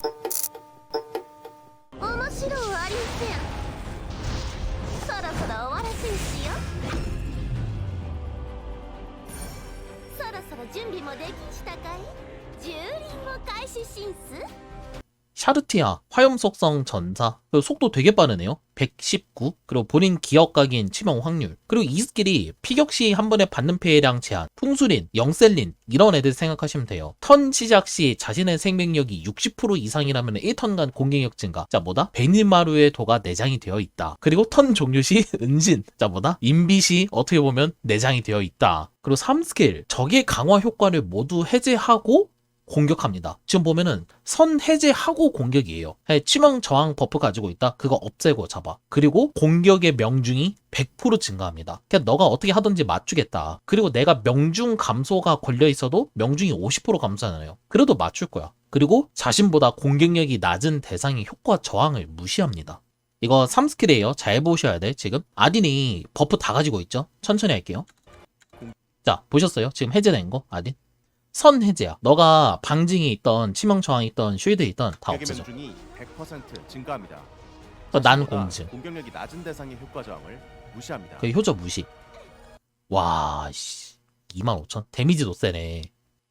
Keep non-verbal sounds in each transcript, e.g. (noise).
面白うありませんそろそろ終わらせんしよそろそろ準備もできんしたかい？蹂躙を開始しんす。 샤르티아 화염 속성 전사. 속도 되게 빠르네요. 119 그리고 본인 기억 각인 치명 확률. 그리고 이 스킬이 피격 시 한 번에 받는 피해량 제한 풍수린 영셀린 이런 애들 생각하시면 돼요. 턴 시작 시 자신의 생명력이 60% 이상이라면 1턴간 공격력 증가. 자 뭐다? 베니마루의 도가 내장이 되어 있다. 그리고 턴 종료 시 (laughs) 은신. 자 뭐다? 인빗이 어떻게 보면 내장이 되어 있다. 그리고 3스킬. 적의 강화 효과를 모두 해제하고 공격합니다. 지금 보면은 선 해제하고 공격이에요. 해, 치명 저항 버프 가지고 있다. 그거 없애고 잡아. 그리고 공격의 명중이 100% 증가합니다. 그냥 너가 어떻게 하든지 맞추겠다. 그리고 내가 명중 감소가 걸려 있어도 명중이 50% 감소하잖아요. 그래도 맞출 거야. 그리고 자신보다 공격력이 낮은 대상의 효과 저항을 무시합니다. 이거 3스킬이에요. 잘 보셔야 돼. 지금 아딘이 버프 다 가지고 있죠. 천천히 할게요. 자, 보셨어요? 지금 해제된 거 아딘? 선 해제야. 너가 방징이 있던 치명 저항이 있던 쉴드 있던 다. 명중이 100% 증가합니다. 그난 공증. 공격력이 낮은 대상의 효과 저항을 무시합니다. 그 효저 무시. 와, 씨. 25,000? 데미지도 세네.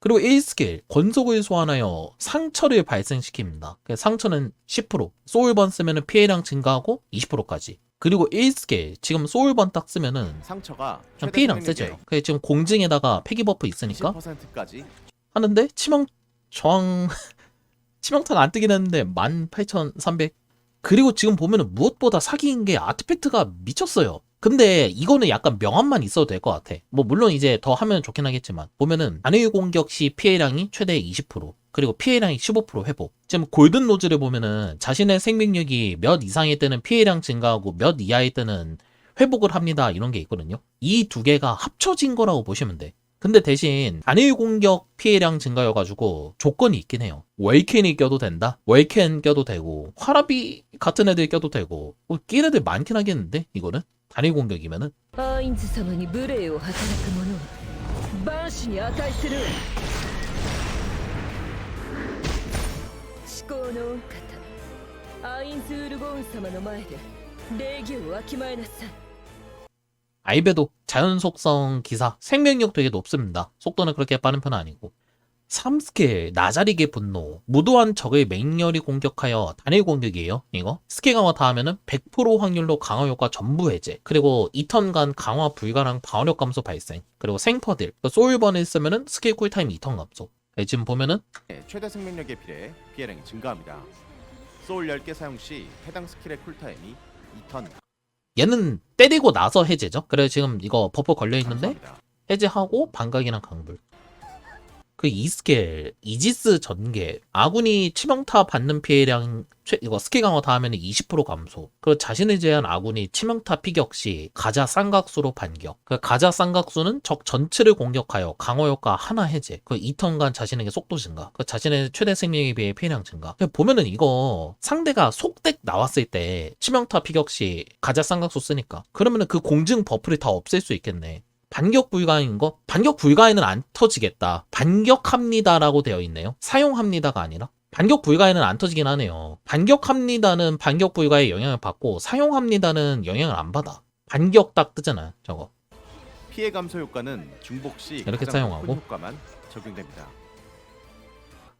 그리고 1스킬, 권속을 소환하여 상처를 발생시킵니다. 그 상처는 10%, 소울번 쓰면 피해량 증가하고 20%까지. 그리고 1스킬, 지금 소울번 딱 쓰면은 상처가 좀 피해량 세져요. 그 지금 공증에다가 폐기 버프 있으니까 20%까지 하는데 치명 저항 (laughs) 치명타는 안 뜨긴 했는데 18,300 그리고 지금 보면은 무엇보다 사기인 게 아티팩트가 미쳤어요. 근데 이거는 약간 명함만 있어도 될 것 같아. 뭐 물론 이제 더 하면 좋긴 하겠지만 보면은 단일 공격 시 피해량이 최대 20% 그리고 피해량이 15% 회복. 지금 골든 로즈를 보면은 자신의 생명력이 몇 이상일 때는 피해량 증가하고 몇 이하일 때는 회복을 합니다. 이런 게 있거든요. 이 두 개가 합쳐진 거라고 보시면 돼. 근데 대신 단일 공격 피해량 증가여가지고 조건이 있긴 해요. 웰켄이 껴도 된다? 웰켄 껴도 되고 화라비 같은 애들 껴도 되고 뭐 끼는 애들 많긴 하겠는데 이거는? 단일 공격이면은 アインズ様に無礼を働く者は万死に値する の御方アインズウルゴーン様の前で礼儀をわきまえなさい 알베도 자연 속성 기사 생명력 되게 높습니다. 속도는 그렇게 빠른 편은 아니고 3스킬 나자리게 분노 무도한 적의 맹렬히 공격하여 단일 공격이에요 이거 스킬 강화 다 하면은 100% 확률로 강화 효과 전부 해제 그리고 2턴간 강화 불가능 방어력 감소 발생 그리고 생퍼딜 소울번을 쓰면은 스킬 쿨타임 2턴 감소 네, 지금 보면은 최대 생명력에 비례 피해량이 증가합니다. 소울 10개 사용 시 해당 스킬의 쿨타임이 2턴 얘는 때리고 나서 해제죠 그래 지금 이거 버프 걸려 있는데. 해제하고 반각이랑 강불. 그 이스켈 이지스 전개 아군이 치명타 받는 피해량 최, 이거 스킬 강화 다 하면 20% 감소. 그 자신을 제한 아군이 치명타 피격 시 가자 쌍각수로 반격. 그 가자 쌍각수는 적 전체를 공격하여 강화 효과 하나 해제. 그 2턴간 자신에게 속도 증가. 그 자신의 최대 생명에 비해 피해량 증가. 보면은 이거 상대가 속덱 나왔을 때 치명타 피격 시 가자 쌍각수 쓰니까 그러면은 그 공증 버프를 다 없앨 수 있겠네. 반격 불가인 거? 반격 불가에는 안 터지겠다. 반격합니다라고 되어 있네요. 사용합니다가 아니라. 반격 불가에는 안 터지긴 하네요. 반격합니다는 반격 불가에 영향을 받고 사용합니다는 영향을 안 받아. 반격 딱 뜨잖아, 저거. 피해 감소 효과는 중복 시 이렇게 사용하고. 효과만 적용됩니다.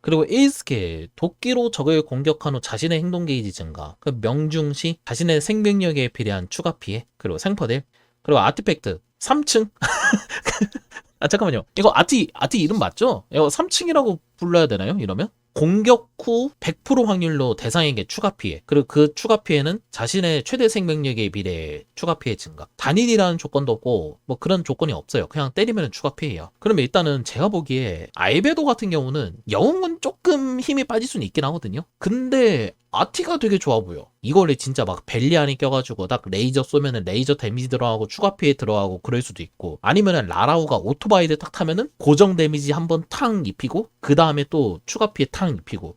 그리고 1스킬, 도끼로 적을 공격한 후 자신의 행동 게이지 증가. 그 명중시 자신의 생명력에 비례한 추가 피해. 그리고 생퍼딜. 그리고 아티팩트. 3층. (laughs) 아, 잠깐만요. 이거 아티, 아티 이름 맞죠? 이거 3층이라고 불러야 되나요? 이러면? 공격 후 100% 확률로 대상에게 추가 피해. 그리고 그 추가 피해는 자신의 최대 생명력에 비례해 추가 피해 증가. 단일이라는 조건도 없고, 뭐 그런 조건이 없어요. 그냥 때리면 추가 피해야. 그러면 일단은 제가 보기에 알베도 같은 경우는 영웅은 조금 힘이 빠질 수는 있긴 하거든요. 근데 아티가 되게 좋아 보여. 이거를 진짜 막 벨리안이 껴가지고 딱 레이저 쏘면은 레이저 데미지 들어가고 추가 피해 들어가고 그럴 수도 있고 아니면은 라라우가 오토바이를 딱 타면은 고정 데미지 한번 탕 입히고 그 다음에 또 추가 피해 탕 입히고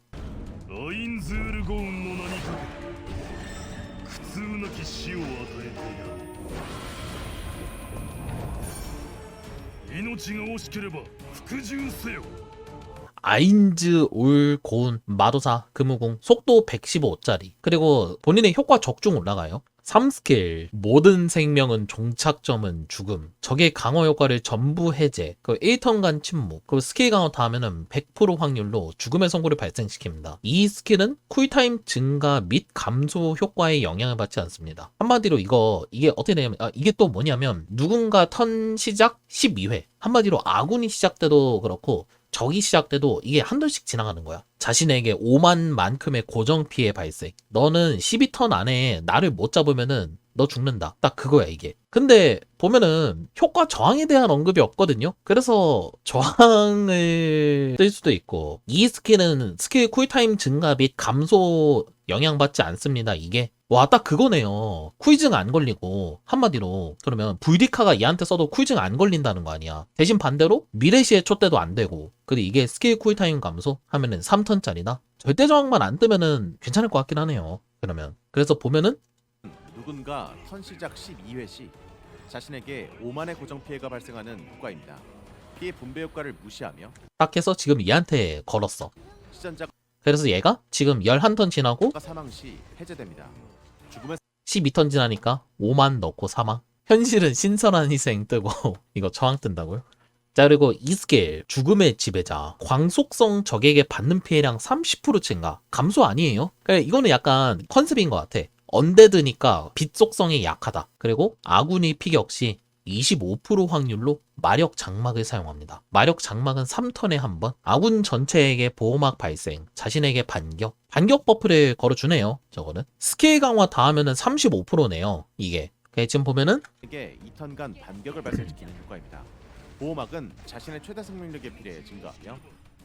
아인즈 올 고운 마도사 금우궁 속도 115짜리. 그리고 본인의 효과 적중 올라가요. 3스킬. 모든 생명은 종착점은 죽음. 적의 강화 효과를 전부 해제. 그 1턴간 침묵. 그리고 스킬 강화 다 하면은 100% 확률로 죽음의 선고를 발생시킵니다. 이 스킬은 쿨타임 증가 및 감소 효과에 영향을 받지 않습니다. 한마디로 이거 이게 어떻게 되냐면 아, 이게 또 뭐냐면 누군가 턴 시작 12회. 한마디로 아군이 시작돼도 그렇고 적이 시작돼도 이게 한 턴씩 지나가는 거야. 자신에게 5만만큼의 고정 피해 발생. 너는 12턴 안에 나를 못 잡으면은 너 죽는다. 딱 그거야, 이게. 근데 보면은 효과 저항에 대한 언급이 없거든요. 그래서 저항을 쓸 수도 있고 이 스킬은 스킬 쿨타임 증가 및 감소 영향받지 않습니다. 이게 와, 딱 그거네요. 쿨증 안 걸리고, 한마디로. 그러면 불디카가 얘한테 써도 쿨증 안 걸린다는 거 아니야. 대신 반대로, 미래시의 촛대도 안 되고, 그리고 이게 스킬 쿨타임 감소 하면은 3턴짜리다? 절대 저항만 안 뜨면은 괜찮을 것 같긴 하네요. 그러면. 그래서 보면은, 누군가 턴 시작 12회 시 자신에게 5만의 고정 피해가 발생하는 효과입니다. 피해 분배 효과를 무시하며 딱 해서 지금 얘한테 걸었어. 시전자가 그래서 얘가 지금 11턴 지나고 사망 시 해제됩니다. 죽음의 12턴 지나니까 5만 넣고 사망. 현실은 신선한 희생 뜨고 (laughs) 이거 저항 뜬다고요? 자 그리고 이 스킬 죽음의 지배자 광속성 적에게 받는 피해량 30% 증가 감소 아니에요? 그래 이거는 약간 컨셉인 것 같아 언데드니까 빛 속성이 약하다 그리고 아군이 피격 시 25% 확률로 마력 장막을 사용합니다. 마력 장막은 3턴에 한 번, 아군 전체에게 보호막 발생, 자신에게 반격, 반격 버프를 걸어주네요. 저거는 스킬 강화 다 하면은 35%네요. 이게 그래, 지금 보면은 에게 2턴간 반격을 발생시키는 효과입니다. 보호막은 자신의 최대 생명력의 비례에 증가하며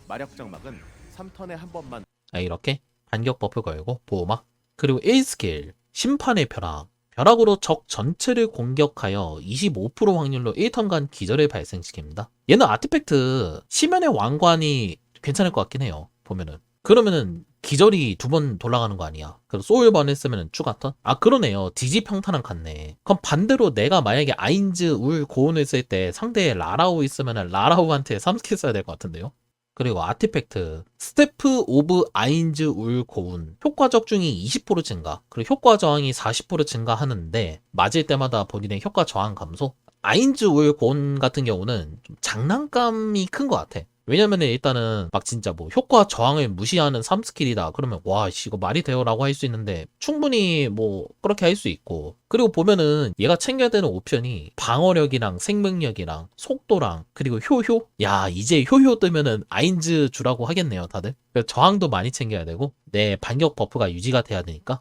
마력 장막은 3턴에 한 번만 아, 이렇게 반격 버프 걸고 보호막 그리고 1스킬 심판의 벼락 벼락으로 적 전체를 공격하여 25% 확률로 1턴간 기절을 발생시킵니다. 얘는 아티팩트 시면의 왕관이 괜찮을 것 같긴 해요. 보면은 그러면은 기절이 두 번 돌아가는 거 아니야. 그리고 소울번 했으면 추가 턴? 아 그러네요. 디지 평탄랑 같네. 그럼 반대로 내가 만약에 아인즈 울 고운을 쓸 때 상대에 라라우 있으면 라라우한테 3스킬 써야 될 것 같은데요. 그리고 아티팩트. 스태프 오브 아인즈 울 고운. 효과 적중이 20% 증가. 그리고 효과 저항이 40% 증가하는데 맞을 때마다 본인의 효과 저항 감소. 아인즈 울 고운 같은 경우는 좀 장난감이 큰 것 같아 왜냐면은 일단은 막 진짜 뭐 효과 저항을 무시하는 3스킬이다. 그러면 와씨 이거 말이 돼요 라고 할 수 있는데 충분히 뭐 그렇게 할 수 있고. 그리고 보면은 얘가 챙겨야 되는 옵션이 방어력이랑 생명력이랑 속도랑 그리고 효효? 야 이제 효효 뜨면은 아인즈 주라고 하겠네요 다들. 그래서 저항도 많이 챙겨야 되고. 내 반격 버프가 유지가 돼야 되니까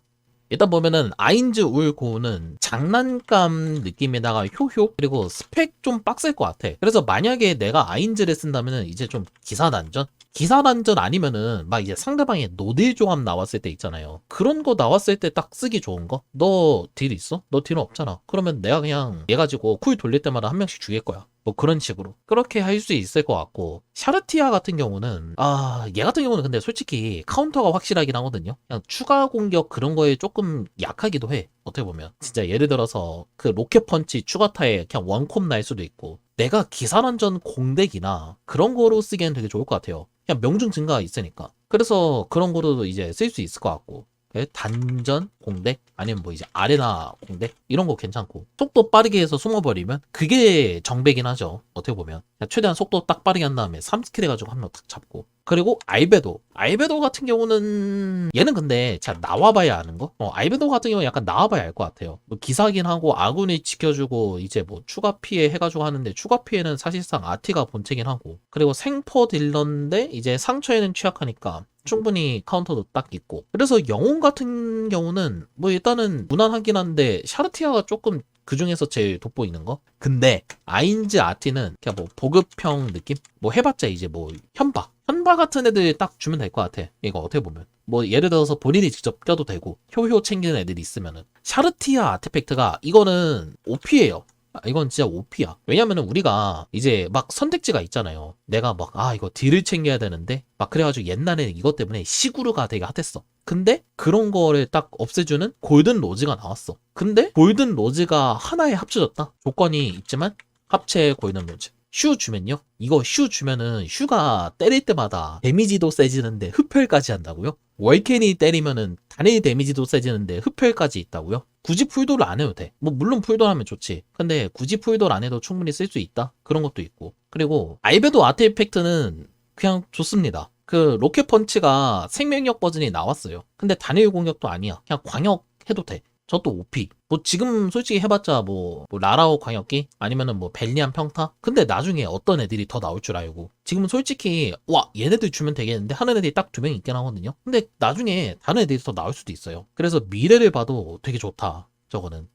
일단 보면은 아인즈 울 고우는 장난감 느낌에다가 효효 그리고 스펙 좀 빡셀 것 같아. 그래서 만약에 내가 아인즈를 쓴다면은 이제 좀 기사 단전 기사 단전 아니면은 막 이제 상대방의 노딜 조합 나왔을 때 있잖아요. 그런 거 나왔을 때 딱 쓰기 좋은 거. 너 딜 있어? 너 딜은 없잖아. 그러면 내가 그냥 얘 가지고 쿨 돌릴 때마다 한 명씩 죽일 거야. 뭐 그런 식으로 그렇게 할 수 있을 것 같고 샤르티아 같은 경우는 아 얘 같은 경우는 근데 솔직히 카운터가 확실하긴 하거든요 그냥 추가 공격 그런 거에 조금 약하기도 해 어떻게 보면 진짜 예를 들어서 그 로켓 펀치 추가타에 그냥 원콤 날 수도 있고 내가 기사란전 공덱이나 그런 거로 쓰기엔 되게 좋을 것 같아요 그냥 명중 증가가 있으니까. 그래서 그런 거로도 이제 쓸 수 있을 것 같고. 그 단전 공덱 아니면 뭐 이제 아레나 공덱 이런 거 괜찮고. 속도 빠르게 해서 숨어버리면 그게 정배긴 하죠. 어떻게 보면. 최대한 속도 딱 빠르게 한 다음에 3스킬 해가지고 한 명 탁 잡고 그리고 알베도. 알베도 같은 경우는 얘는 근데 제가 나와봐야 아는 거? 어, 알베도 같은 경우는 약간 나와봐야 알 것 같아요. 뭐 기사긴 하고 아군이 지켜주고 이제 뭐 추가 피해 해가지고 하는데 추가 피해는 사실상 아티가 본체긴 하고. 그리고 생포 딜러인데 이제 상처에는 취약하니까 충분히 카운터도 딱 있고. 그래서 영웅 같은 경우는 뭐 일단은 무난하긴 한데 샤르티아가 조금 그 중에서 제일 돋보이는 거? 근데 아인즈 아티는 그냥 뭐 보급형 느낌? 뭐 해봤자 이제 뭐 현박 현박 같은 애들 딱 주면 될 것 같아 이거 어떻게 보면 뭐 예를 들어서 본인이 직접 껴도 되고 효효 챙기는 애들이 있으면은 샤르티아 아티팩트가 이거는 OP예요 아, 이건 진짜 OP야. 왜냐면은 우리가 이제 막 선택지가 있잖아요. 내가 막, 아, 이거 딜을 챙겨야 되는데, 막 그래가지고 옛날에 이것 때문에 시구르가 되게 핫했어. 근데 그런 거를 딱 없애주는 골든 로즈가 나왔어. 근데 골든 로즈가 하나에 합쳐졌다. 조건이 있지만 합체 골든 로즈. 슈 주면요? 이거 슈 주면은 슈가 때릴 때마다 데미지도 세지는데 흡혈까지 한다고요? 월켄이 때리면은 단일 데미지도 세지는데 흡혈까지 있다고요? 굳이 풀도를 안 해도 돼. 뭐 물론 풀도 하면 좋지. 근데 굳이 풀도를 안 해도 충분히 쓸 수 있다. 그런 것도 있고. 그리고 알베도 아트이펙트는 그냥 좋습니다. 그 로켓 펀치가 생명력 버전이 나왔어요. 근데 단일 공격도 아니야. 그냥 광역 해도 돼. 저도 OP. 뭐 지금 솔직히 해봤자 뭐, 뭐 라라오 광역기 아니면은 뭐 벨리안 평타. 근데 나중에 어떤 애들이 더 나올 줄 알고. 지금은 솔직히 와 얘네들 주면 되겠는데 하는 애들이 딱 두 명 있긴 하거든요. 근데 나중에 다른 애들이 더 나올 수도 있어요. 그래서 미래를 봐도 되게 좋다. 저거는